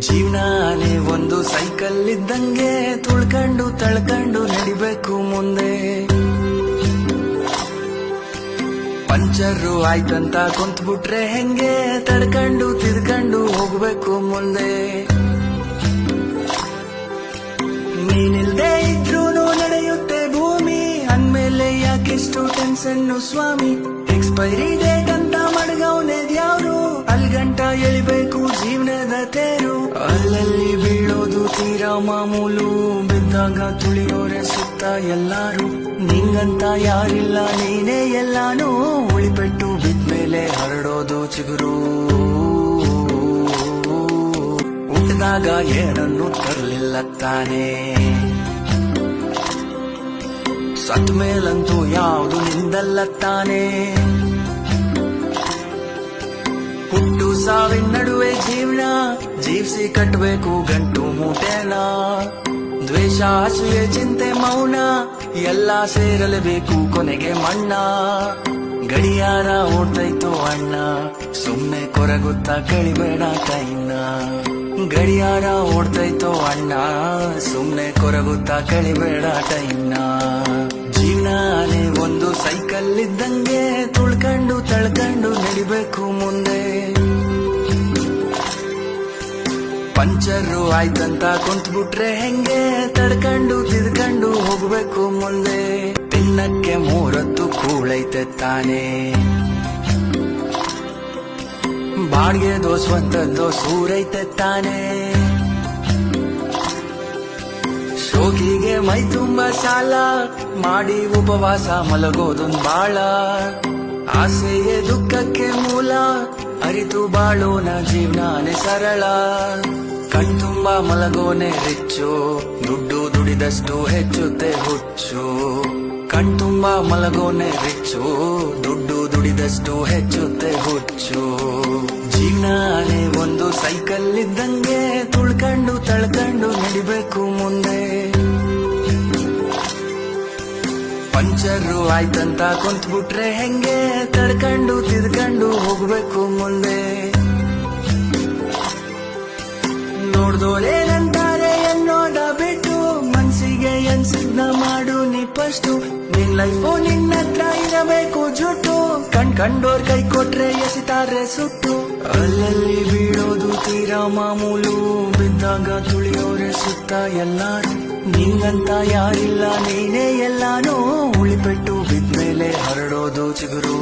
ಜೀವನಾನೇ ಒಂದು ಸೈಕಲ್ ಇದ್ದಂಗೆ ತುಳ್ಕೊಂಡು ತಳ್ಕೊಂಡು ನಡಿಬೇಕು ಮುಂದೆ. ಪಂಚರು ಆಯ್ತಂತ ಕುಂತ್ಬಿಟ್ರೆ ಹೆಂಗೆ? ತಡ್ಕೊಂಡು, ತಿದ್ಕೊಂಡು ಹೋಗ್ಬೇಕು ಮುಂದೆ. ನೀನಿಲ್ದೆ ಇದ್ರೂ ನಡೆಯುತ್ತೆ ಭೂಮಿ. ಅಂದ್ಮೇಲೆ ಯಾಕೆಷ್ಟು ಟೆನ್ಸನ್ನು ಸ್ವಾಮಿ? ಎಕ್ಸ್ಪೈರಿ ಡೇಟ್ ಅಂತ ಮಡಗವನೆ ದ್ಯಾವ್ರು ಅಲ್ಗಂಟ ಎಳಿಬೇಕು ಜೀವನದ ತೇರು. ಅಲ್ಲಲ್ಲಿ ಬೀಳೋದು ತೀರಾ ಮಾಮೂಲು. ಬಿದ್ದಾಗ ತುಳಿಯೋರೆ ಸುತ್ತ ಎಲ್ಲಾರು. ನಿಂಗಂತ ಯಾರಿಲ್ಲ, ನೀನೇ ಎಲ್ಲಾನು. ಉಳಿಪೆಟ್ಟು ಬಿದ್ಮೇಲೆ ಹರಡೋದು ಚಿಗುರು. ಹುಟ್ಟಿದಾಗ ಏನನ್ನು ತರಲಿಲ್ಲ ತಾನೇ. ಸತ್ ಮೇಲಂತೂ ಯಾವುದು ನಿಂದಲ್ಲ ತಾನೇ. ಹುಟ್ಟು ಸಾವಿನ ನಡುವೆ ಜೀವನ, ಜೀವಿಸಿ ಕಟ್ಟಬೇಕು ಗಂಟು ಮೂಟೆನ. ದ್ವೇಷ ಆಸೆಯ ಚಿಂತೆ, ಮೌನ, ಎಲ್ಲ ಸೇರಲೇಬೇಕು ಕೊನೆಗೆ ಮಣ್ಣ. ಗಡಿಯಾರ ಓಡ್ತೈತು ಅಣ್ಣ, ಸುಮ್ನೆ ಕೊರಗುತ್ತಾ ಕಳಿಬೇಡ ಕೈನ. ಗಡಿಯಾರ ಓಡ್ತೈತೋ ಅಣ್ಣ, ಸುಮ್ನೆ ಕೊರಗುತ್ತಾ ಕಳಿಬೇಡ ಟೈಮ್ನ ಜೀವನ ಒಂದು ಸೈಕಲ್ ಇದ್ದಂಗೆ ತುಳ್ಕೊಂಡು ಪಂಚರು ಆಯ್ತಂತ ಕುಂತ್ಬಿಟ್ರೆ ಹೆಂಗೆ? ತಡ್ಕಂಡು, ತಿದ್ಕಂಡು ಹೋಗ್ಬೇಕು ಮುಂದೆ. ತಿನ್ನಕ್ಕೆ ಮೂರತ್ತು ಕೂಳೈತೆ ತಾನೇ. ಬಾಡ್ಗೆದೋ ದೋಸ್ವಂತ ಸೂರೈತೆ ತಾನೇ. ಶೋಕಿಗೆ ಮೈ ತುಂಬ ಸಾಲ ಮಾಡಿ ಉಪವಾಸ ಮಲಗೋದೊಂದ್ ಬಾಳ. ಆಸೆಯೇ ದುಃಖಕ್ಕೆ ಮೂಲ. ಅರಿತು ಬಾಳೋನ ಜೀವನಾನೇ ಸರಳ. ಕಣ್ತುಂಬ ಮಲಗೋನೆ ಹೆಚ್ಚು. ದುಡ್ಡು ದುಡಿದಷ್ಟು ಹೆಚ್ಚುತ್ತೆ ಹುಚ್ಚು. ಕಣ್ತುಂಬ ಮಲಗೋನೆ ಹೆಚ್ಚು. ದುಡ್ಡು ದುಡಿದಷ್ಟು ಹೆಚ್ಚುತ್ತೆ ಹುಚ್ಚು. ಜೀವನಾನೇ ಒಂದು ಸೈಕಲ್ ಇದ್ದಂಗೆ ತುಳ್ಕಂಡು ತಳ್ಕಂಡು ನಡಿಬೇಕು ಮುಂದೆ. ಪಂಚರು ಆಯ್ತಂತ ಕುಂತ್ಬಿಟ್ರೆ ಹೆಂಗೆ? ತಡ್ಕಂಡು, ತಿದ್ಕಂಡು ಹೋಗ್ಬೇಕು ಮುಂದೆ. ನೋಡ್ದೋರೇನಂತಾರೆ ಅನ್ನೋದ ಬಿಟ್ಟು, ಮನ್ಸಿಗೆ ಎನ್ಸಿದ್ನ ಮಾಡು ನೀ ಫಸ್ಟು ನಿನ್ ಲೈಫು ನಿನ್ನ ಹತ್ರ ಇರಬೇಕು ಜುಟ್ಟು. ಕಣ್ ಕಂಡೋರ್ ಕೈ ಕೊಟ್ರೆ ಎಸಿತಾರೆ ಸುಟ್ಟು. ಅಲ್ಲಲ್ಲಿ ಬೀಳೋದು ತೀರಾ ಮಾಮೂಲು. ಬಿದ್ದಾಗ ತುಳಿಯೋರೆ ಸುತ್ತ ಎಲ್ಲಾರು ನಿಂಗಂತ ಯಾರಿಲ್ಲ ನೀನೇ ಎಲ್ಲಾನು ಉಳಿಪೆಟ್ಟು ಬಿದ್ಮೇಲೆ ಹರಡೋದು ಚಿಗುರು.